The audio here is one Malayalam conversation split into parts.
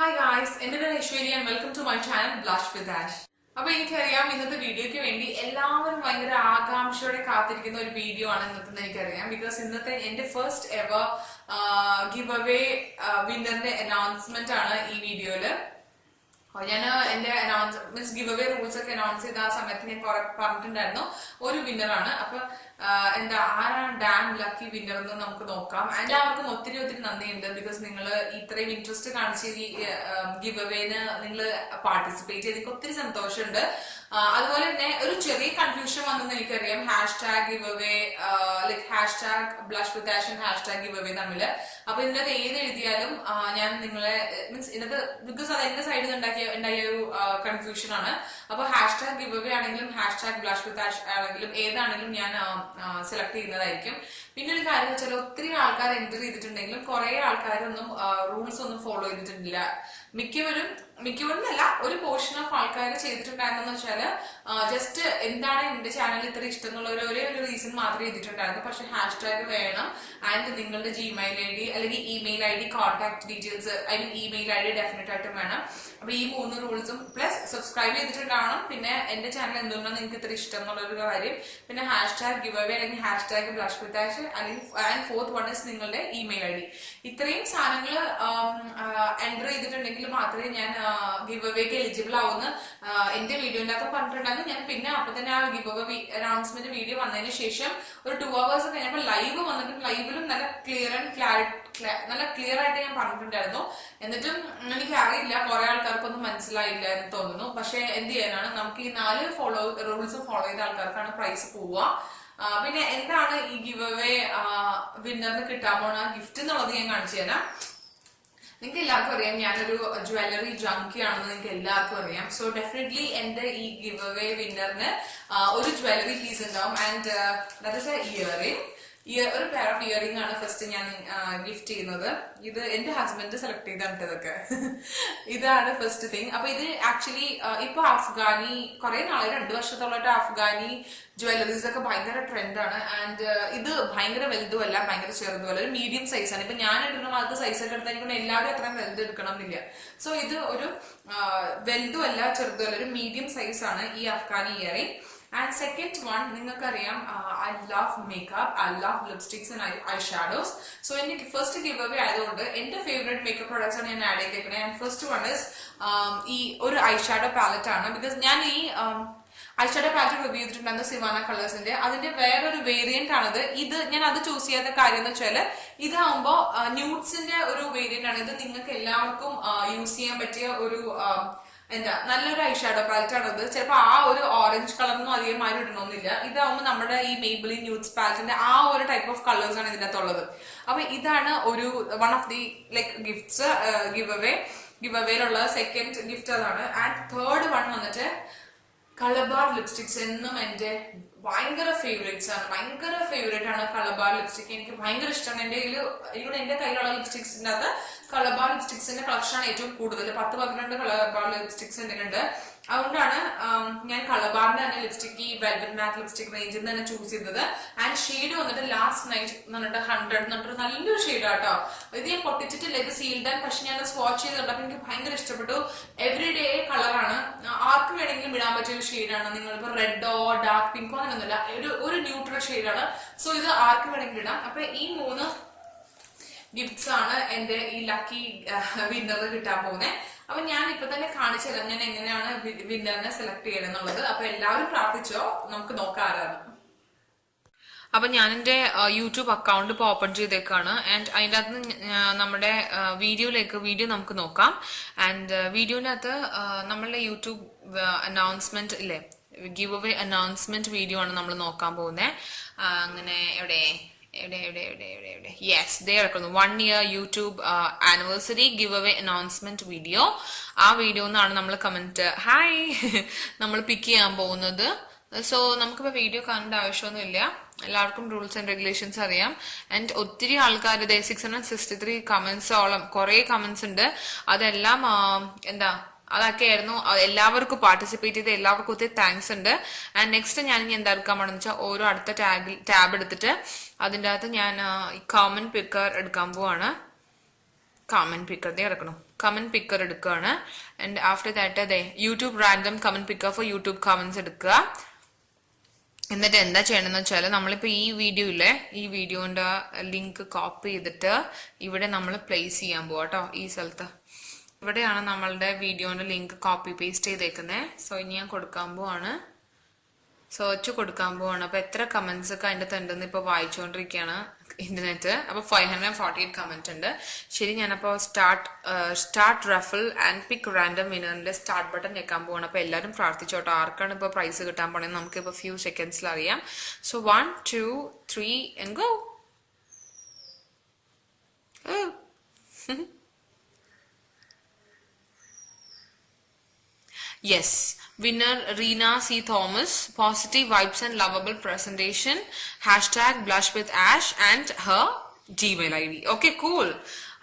ഹായ് ഗായ്സ് എന്റെ പേര് Aishwarya and welcome to my channel blush with Ash അപ്പൊ എനിക്കറിയാം ഇന്നത്തെ വീഡിയോയ്ക്ക് വേണ്ടി എല്ലാവരും ഭയങ്കര ആകാംക്ഷയോടെ കാത്തിരിക്കുന്ന ഒരു വീഡിയോ ആണ് ഇന്നത്തെ എനിക്കറിയാം. ബിക്കോസ് ഇന്നത്തെ എന്റെ ഫസ്റ്റ് എവർ ഗിവ് അവേ വിന്നറിന്റെ അനൗൺസ്മെന്റ് ആണ് ഈ വീഡിയോയിൽ. ഞാൻ എന്റെ announce means give away rules ഒക്കെ അനൗൺസ് ചെയ്ത ആ സമയത്ത് ഞാൻ പറഞ്ഞിട്ടുണ്ടായിരുന്നു. ഒരു വിന്നറാണ് അപ്പൊ എന്താ ആരാണ് ഡാം ലക്കി വിന്നർ എന്ന് നമുക്ക് നോക്കാം. എല്ലാവർക്കും ഒത്തിരി ഒത്തിരി നന്ദിയുണ്ട് ബിക്കോസ് നിങ്ങൾ ഇത്രയും ഇൻട്രസ്റ്റ് കാണിച്ച് ഈ ഗിവ് അവേന് നിങ്ങൾ പാർട്ടിസിപ്പേറ്റ് ചെയ്ത് ഒത്തിരി സന്തോഷമുണ്ട്. അതുപോലെ തന്നെ ഒരു ചെറിയ കൺഫ്യൂഷൻ വന്നെന്ന് എനിക്കറിയാം. Hash tag give away like hash tag blush with Ashan hash tag give away അപ്പൊ ഇതിനകത്ത് ഏത് എഴുതിയാലും ഞാൻ നിങ്ങളെ മീൻസ് ഇതിനകത്ത് ബിക്കോസ് അത് എന്റെ സൈഡിൽ ഉണ്ടാക്കിയ ഉണ്ടായ ഒരു കൺഫ്യൂഷൻ ആണ്. അപ്പൊ ഹാഷ് ടാഗ് ഗിവ് അവേ ആണെങ്കിലും hash tag blush with Ash ആണെങ്കിലും ഏതാണെങ്കിലും ഞാൻ സെലക്ട് ചെയ്യുന്നതായിരിക്കും. പിന്നെ ഒരു കാര്യം വെച്ചാൽ ഒത്തിരി ആൾക്കാർ എന്റർ ചെയ്തിട്ടുണ്ടെങ്കിലും കുറെ ആൾക്കാരൊന്നും റൂൾസ് ഒന്നും ഫോളോ ചെയ്തിട്ടില്ല. മിക്കവരും മിക്കവരും അല്ല ഒരു പോർഷൻ ഓഫ് ആൾക്കാർ ചെയ്തിട്ടുണ്ടായിരുന്നെന്ന് വെച്ചാൽ ജസ്റ്റ് എന്താണ് എന്റെ ചാനൽ ഇത്ര ഇഷ്ടം എന്നുള്ള ഒരു ഒരേ ഒരു റീസൺ മാത്രമേ ചെയ്തിട്ടുണ്ടായിരുന്നു പക്ഷെ ഹാഷ് ടാഗ് വേണം ആൻഡ് നിങ്ങളുടെ ജിമെയിൽ ഐ ഡി അല്ലെങ്കിൽ email I D contact details I mean email I D definite ആയിട്ടും വേണം. അപ്പൊ ഈ മൂന്ന് റൂൾസും പ്ലസ് സബ്സ്ക്രൈബ് ചെയ്തിട്ടുണ്ടാവണം പിന്നെ എന്റെ ചാനൽ എന്തുകൊണ്ടാണ് നിങ്ങൾക്ക് ഇത്ര ഇഷ്ടം എന്നുള്ളൊരു കാര്യം. പിന്നെ ഹാഷ് ടാഗ് ഗിവ് അവേ അല്ലെങ്കിൽ ഹാഷ് ടാഗ് ബ്ലഷ് വിത്ത് അല്ലെങ്കിൽ ഫോർത്ത് വൺ ഇസ് നിങ്ങളുടെ ഇമെയിൽ ഐ ഡി ഇത്രയും സാധനങ്ങൾ എന്റർ ചെയ്തിട്ടുണ്ടെങ്കിൽ മാത്രമേ ഞാൻ ഗിവ് അവേക്ക് എലിജിബിൾ ആവുന്ന എന്റെ അകത്ത് പറഞ്ഞിട്ടുണ്ടെങ്കിൽ ഞാൻ പിന്നെ അപ്പൊ തന്നെ ആ ഗിവ് അവേ അനൗൺസ്മെന്റ് വീഡിയോ വന്നതിന് ശേഷം ഒരു ടു അവേഴ്സ് കഴിഞ്ഞപ്പോൾ ലൈവ് വന്നിട്ട് ലൈവിലും നല്ല ക്ലിയർ ആൻഡ് ക്ലാരിറ്റി നല്ല ക്ലിയർ ആയിട്ട് ഞാൻ പറഞ്ഞിട്ടുണ്ടായിരുന്നു. എന്നിട്ടും എനിക്ക് അറിയില്ല കുറെ ആൾക്കാർക്കൊന്നും മനസ്സിലായില്ല എന്ന് തോന്നുന്നു. പക്ഷെ എന്ത് ചെയ്യാനാണ്? നമുക്ക് ഈ നാല് ഫോളോ റൂൾസ് ഫോളോ ചെയ്ത ആൾക്കാർക്കാണ് പ്രൈസ് പോവുക. പിന്നെ എന്താണ് ഈ ഗിവ് അവേ വിന്നറിന് കിട്ടാൻ പോണ ഗിഫ്റ്റ് എന്നുള്ളത് ഞാൻ കാണിച്ചു തരാം. നിങ്ങൾക്ക് എല്ലാവർക്കും അറിയാം ഞാനൊരു ജ്വല്ലറി ജങ്കി ആണെന്ന് നിങ്ങൾക്ക് എല്ലാവർക്കും അറിയാം. സോ ഡെഫിനറ്റ്ലി എന്റെ ഈ ഗിവ് അവേ വിന്നറിന് ഒരു ജ്വല്ലറി പീസ് ഉണ്ടാവും. And that is a earring ഒരു പെയർ ഓഫ് ഇയറിംഗ് ആണ് ഫസ്റ്റ് ഞാൻ ഗിഫ്റ്റ് ചെയ്യുന്നത്. ഇത് എന്റെ ഹസ്ബൻഡ് സെലക്ട് ചെയ്താണ് ഇതൊക്കെ. ഇതാണ് ഫസ്റ്റ് തിങ് അപ്പൊ ഇത് ആക്ച്വലി ഇപ്പൊ അഫ്ഗാനി കുറെ നാളെ രണ്ടു വർഷത്തോളമായിട്ട് അഫ്ഗാനി ജ്വല്ലറീസ് ഒക്കെ ഭയങ്കര ട്രെൻഡാണ് ആൻഡ് ഇത് ഭയങ്കര വലുതുമല്ല ഭയങ്കര ചെറുതുമല്ല. ഒരു മീഡിയം സൈസ് ആണ്. ഇപ്പൊ ഞാൻ എടുക്കുന്ന മാത്രം സൈസ് ഒക്കെ എടുത്താൽ എല്ലാവരും അത്രയും വലുത് എടുക്കണം എന്നില്ല സോ ഇത് ഒരു വലുതുമല്ല ചെറുതുമല്ല ഒരു മീഡിയം സൈസ് ആണ് ഈ Afghani earring and second one നിങ്ങൾക്കറിയാം I love makeup I love lipsticks and eye shadows so എനിക്ക് ഫസ്റ്റ് ഗിവ് അവേ ആയതുകൊണ്ട് എന്റെ ഫേവറേറ്റ് മേക്കപ്പ് പ്രോഡക്റ്റ്സ് ആണ് ഞാൻ ആഡ് ചെയ്തേക്കുന്നത് ആൻഡ് ഫസ്റ്റ് വൺ ഇസ് ഈ ഒരു ഐ ഷാഡോ പാലറ്റ് ആണ്. ബിക്കോസ് ഞാൻ ഈ ഐ ഷാഡോ പാലറ്റ് റിവ്യൂ ചെയ്തിട്ടുണ്ടായിരുന്നു സിവാന കളേഴ്സിന്റെ അതിന്റെ വേറൊരു വേരിയന്റ് ആണിത്. ഇത് ഞാൻ അത് ചൂസ് ചെയ്യാത്ത കാര്യം എന്ന് വെച്ചാൽ ഇതാവുമ്പോ ന്യൂട്സിന്റെ ഒരു വേരിയന്റ് ആണ്. ഇത് നിങ്ങൾക്ക് എല്ലാവർക്കും യൂസ് ചെയ്യാൻ പറ്റിയ ഒരു എന്താ നല്ലൊരു ഐഷാഡോ പാലറ്റ് ആണ് ഇത് ചിലപ്പോ ആ ഒരു ഓറഞ്ച് കളറൊന്നും അധികം ആരും ഇടണമെന്നില്ല ഇതാവുമ്പോൾ നമ്മുടെ ഈ മേബിളി ന്യൂസ് പാലറ്റിന്റെ ആ ഒരു ടൈപ്പ് ഓഫ് കളേഴ്സ് ആണ് ഇതിനകത്തുള്ളത് അപ്പൊ ഇതാണ് ഒരു one of the like gifts give away give അവേയിലുള്ള second gift അതാണ്. ആൻഡ് തേർഡ് വൺ വന്നിട്ട് കളബാർ ലിപ്സ്റ്റിക്സ് എന്നും എന്റെ ഭയങ്കര ഫേവറേറ്റ്സ് ആണ്. ഭയങ്കര ഫേവറേറ്റ് ആണ് കളബാർ ലിപ്സ്റ്റിക് എനിക്ക് ഭയങ്കര ഇഷ്ടമാണ് എന്റെ കയ്യിൽ ഇവിടെ എന്റെ കയ്യിലുള്ള ലിപ്സ്റ്റിക്സിന്റെ അകത്ത് കളബാർ ലിപ്സ്റ്റിക്സിന്റെ കളക്ഷൻ ആണ് ഏറ്റവും കൂടുതൽ. പത്ത് പന്ത്രണ്ട് കളബാർ ലിപ്സ്റ്റിക്സ് എന്റെ ഉണ്ട് അതുകൊണ്ടാണ് ഞാൻ കളബാറിന്റെ തന്നെ ലിപ്സ്റ്റിക് ഈ വെൽവെറ്റ് മാറ്റ് ലിപ്സ്റ്റിക് റേഞ്ചിൽ നിന്ന് തന്നെ ചൂസ് ചെയ്തത്. ആൻഡ് ഷെയ്ഡ് വന്നിട്ട് ലാസ്റ്റ് നൈറ്റ് എന്ന് പറഞ്ഞിട്ട് ഹൺഡ്രഡ് എന്ന് പറഞ്ഞിട്ട് നല്ലൊരു ഷെയ്ഡ് ആട്ടോ ഇത് ഞാൻ പൊട്ടിച്ചിട്ടില്ല ഇത് സീൽഡ് ആൻഡ് പക്ഷെ ഞാൻ സ്വാച്ച് ചെയ്തിട്ടുണ്ട് അപ്പൊ എനിക്ക് ഭയങ്കര ഇഷ്ടപ്പെട്ടു. എവറി ഡേ ഒരു ഷെയ്ഡാണ് നിങ്ങളിപ്പോ റെഡോ ഡാർക്ക് പിങ്കോ അങ്ങനെയൊന്നുമില്ല. ഒരു ഒരു ന്യൂട്രൽ ഷെയ്ഡാണ് സോ ഇത് ആർക്ക് വേണമെങ്കിലും ഇടാം. അപ്പൊ ഈ മൂന്ന് ഗിഫ്റ്റ്സ് ആണ് എന്റെ ഈ ലക്കി വിന്നർ കിട്ടാൻ പോകുന്നത് അപ്പൊ ഞാൻ ഇപ്പൊ തന്നെ കാണിച്ചു തരാം ഞാൻ എങ്ങനെയാണ് വിന്നറിനെ സെലക്ട് ചെയ്യണമെന്നുള്ളത് അപ്പൊ എല്ലാവരും പ്രാർത്ഥിച്ചോ? നമുക്ക് നോക്കാറാണ് അപ്പൊ ഞാൻ എന്റെ യൂട്യൂബ് അക്കൗണ്ട് ഇപ്പോൾ ഓപ്പൺ ചെയ്തേക്കാണ്. ആൻഡ് അതിന്റെ അകത്ത് നമ്മുടെ വീഡിയോയിലേക്ക് വീഡിയോ നമുക്ക് നോക്കാം. ആൻഡ് വീഡിയോന്റെ അകത്ത് നമ്മളുടെ യൂട്യൂബ് അനൗൺസ്മെന്റ് ഇല്ലേ? ഗിവ് അവേ അനൗൺസ്മെന്റ് വീഡിയോ ആണ് നമ്മൾ നോക്കാൻ പോകുന്നത് അങ്ങനെ എവിടെ? എവിടെ എവിടെ എവിടെ എവിടെ എവിടെ? യെസ് ദേ കിടക്കുന്നു. One year YouTube anniversary give away announcement video ആ വീഡിയോ എന്നാണ് നമ്മൾ കമന്റ് ഹായ്. നമ്മൾ പിക്ക് ചെയ്യാൻ പോകുന്നത്. സോ നമുക്കിപ്പോൾ വീഡിയോ കാണേണ്ട ആവശ്യമൊന്നുമില്ല. എല്ലാവർക്കും റൂൾസ് ആൻഡ് റെഗുലേഷൻസ് അറിയാം. ആൻഡ് ഒത്തിരി ആൾക്കാർ ദേ സിക്സ് ഹൺഡ്രഡ് സിക്സ്റ്റി ത്രീ കമൻസോളം കുറേ കമൻസ് ഉണ്ട്. അതെല്ലാം എന്താ അതൊക്കെയായിരുന്നു. എല്ലാവർക്കും പാർട്ടിസിപ്പേറ്റ് ചെയ്ത് എല്ലാവർക്കും ഒത്തിരി താങ്ക്സ് ഉണ്ട്. ആൻഡ് നെക്സ്റ്റ് ഞാൻ ഇനി എന്താ എടുക്കാൻ പോണെന്ന് വെച്ചാൽ ഓരോ അടുത്ത ടാഗിൽ ടാബ് എടുത്തിട്ട് അതിന്റെ അകത്ത് ഞാൻ കോമൺ പിക്കർ എടുക്കാൻ പോവാണ്. കമന്റ് പിക്കർ ദേ കിടക്കണം. കമൻ പിക്കർ എടുക്കുകയാണ് ആൻഡ് ആഫ്റ്റർ ദാറ്റ് അതെ YouTube random comment picker for YouTube comments എടുക്കുക. എന്നിട്ട് എന്താ ചെയ്യണമെന്ന് വെച്ചാൽ നമ്മളിപ്പോൾ ഈ വീഡിയോയിലെ ഈ വീഡിയോന്റെ ലിങ്ക് കോപ്പി ചെയ്തിട്ട് ഇവിടെ നമ്മൾ പ്ലേസ് ചെയ്യാൻ പോവാം കേട്ടോ ഈ സ്ഥലത്ത്. ഇവിടെയാണ് നമ്മളുടെ വീഡിയോന്റെ ലിങ്ക് കോപ്പി പേസ്റ്റ് ചെയ്തേക്കുന്നത് സോ ഇനി ഞാൻ കൊടുക്കാൻ പോവാണ്. സെർച്ച് കൊടുക്കാൻ പോവാണ്. അപ്പോൾ എത്ര കമന്റ്സ് ഒക്കെ തണ്ടെന്ന് ഇപ്പോൾ ഇപ്പൊ വായിച്ചുകൊണ്ടിരിക്കുകയാണ് ഇന്റർനെറ്റ് അപ്പോൾ five hundred forty eight comment ഉണ്ട്. ശരി ഞാനപ്പോ start start raffle and pick random വിനറിന്റെ start button ഞെക്കാൻ പോവാണ്. അപ്പോൾ എല്ലാവരും പ്രാർത്ഥിച്ചോട്ടോ. ആർക്കാണ് ഇപ്പൊ പ്രൈസ് കിട്ടാൻ പോണെങ്കിൽ നമുക്ക് ഇപ്പൊ ഫ്യൂ സെക്കൻഡ്സിൽ അറിയാം. So one two three and go Yes, winner Reena C. Thomas, positive vibes and lovable presentation, hashtag blush with ash and her I D okay cool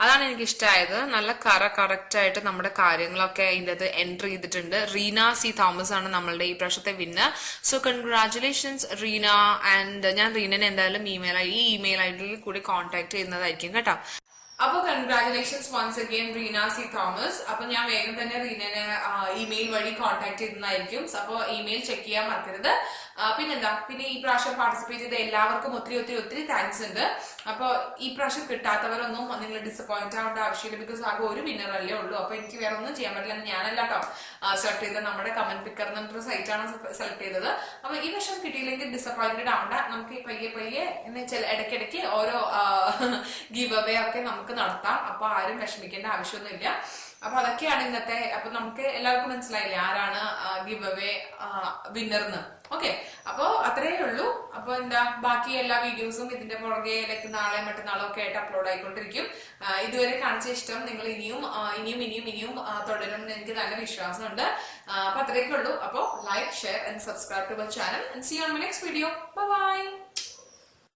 അതാണ് എനിക്ക് ഇഷ്ടമായത് നല്ല കറ കറക്റ്റ് ആയിട്ട് നമ്മുടെ കാര്യങ്ങളൊക്കെ അതിന്റെ അത് എൻട്രി ചെയ്തിട്ടുണ്ട്. റീന സി തോമസ് ആണ് നമ്മളുടെ ഈ പ്രാവശ്യത്തെ winner so congratulations Reena and ഞാൻ റീനനെ എന്തായാലും ഇമെയിൽ ഈ ഇമെയിൽ ഐ ഡിയിൽ കൂടി കോൺടാക്ട് ചെയ്യുന്നതായിരിക്കും കേട്ടോ. അപ്പൊ congratulations once again Reena C Thomas അപ്പൊ ഞാൻ വേഗം തന്നെ റീനനെ ഇമെയിൽ വഴി കോൺടാക്ട് ചെയ്യുന്നതായിരിക്കും അപ്പൊ ഇമെയിൽ ചെക്ക് ചെയ്യാൻ മറക്കരുത്. പിന്നെന്താ? പിന്നെ ഈ പ്രാവശ്യം പാർട്ടിസിപ്പേറ്റ് ചെയ്ത എല്ലാവർക്കും ഒത്തിരി ഒത്തിരി ഒത്തിരി താങ്ക്സ് ഉണ്ട്. അപ്പൊ ഈ പ്രാവശ്യം കിട്ടാത്തവരൊന്നും നിങ്ങൾ ഡിസപ്പോയിന്റ് ആവേണ്ട ആവശ്യമില്ല ബിക്കോസ് ആകെ ഒരു വിന്നറല്ലേ ഉള്ളൂ. അപ്പൊ എനിക്ക് വേറെ ഒന്നും ചെയ്യാൻ പറ്റില്ല ഞാനല്ല കേട്ടോ സെലക്ട് ചെയ്തത് നമ്മുടെ കമന്റ് പിക്കർ എന്നൊരു സൈറ്റ് ആണ് സെലക്ട് ചെയ്തത്. അപ്പൊ ഈ വർഷം കിട്ടിയില്ലെങ്കിൽ ഡിസപ്പോയിന്റഡ് ആവണ്ട. നമുക്ക് ഈ പയ്യെ പയ്യെ എന്ന് വെച്ചാൽ ഇടയ്ക്കിടയ്ക്ക് ഓരോ ഗീവ് അവേ ഒക്കെ നമുക്ക് നടത്താം. അപ്പൊ ആരും വിഷമിക്കേണ്ട ആവശ്യമൊന്നുമില്ല. അപ്പൊ അതൊക്കെയാണ് ഇന്നത്തെ അപ്പൊ നമുക്ക് എല്ലാവർക്കും മനസ്സിലായില്ലേ ആരാണ് ഗിവ് അവേ വിന്നർന്ന് ഓക്കെ അപ്പോ അത്രേ ഉള്ളൂ. അപ്പൊ എന്താ ബാക്കി എല്ലാ വീഡിയോസും ഇതിന്റെ പുറകെ ലൈക്ക് നാളെ മറ്റന്നാളോ ഒക്കെ ആയിട്ട് അപ്ലോഡ് ആയിക്കൊണ്ടിരിക്കും. ഇതുവരെ കാണിച്ച ഇഷ്ടം നിങ്ങൾ ഇനിയും ഇനിയും ഇനിയും ഇനിയും ആ, തുടരും എന്ന് എനിക്ക് നല്ല വിശ്വാസമുണ്ട്. അപ്പൊ അത്രയൊക്കെ ഉള്ളൂ. അപ്പൊ like share and subscribe to my channel and see on my next video bye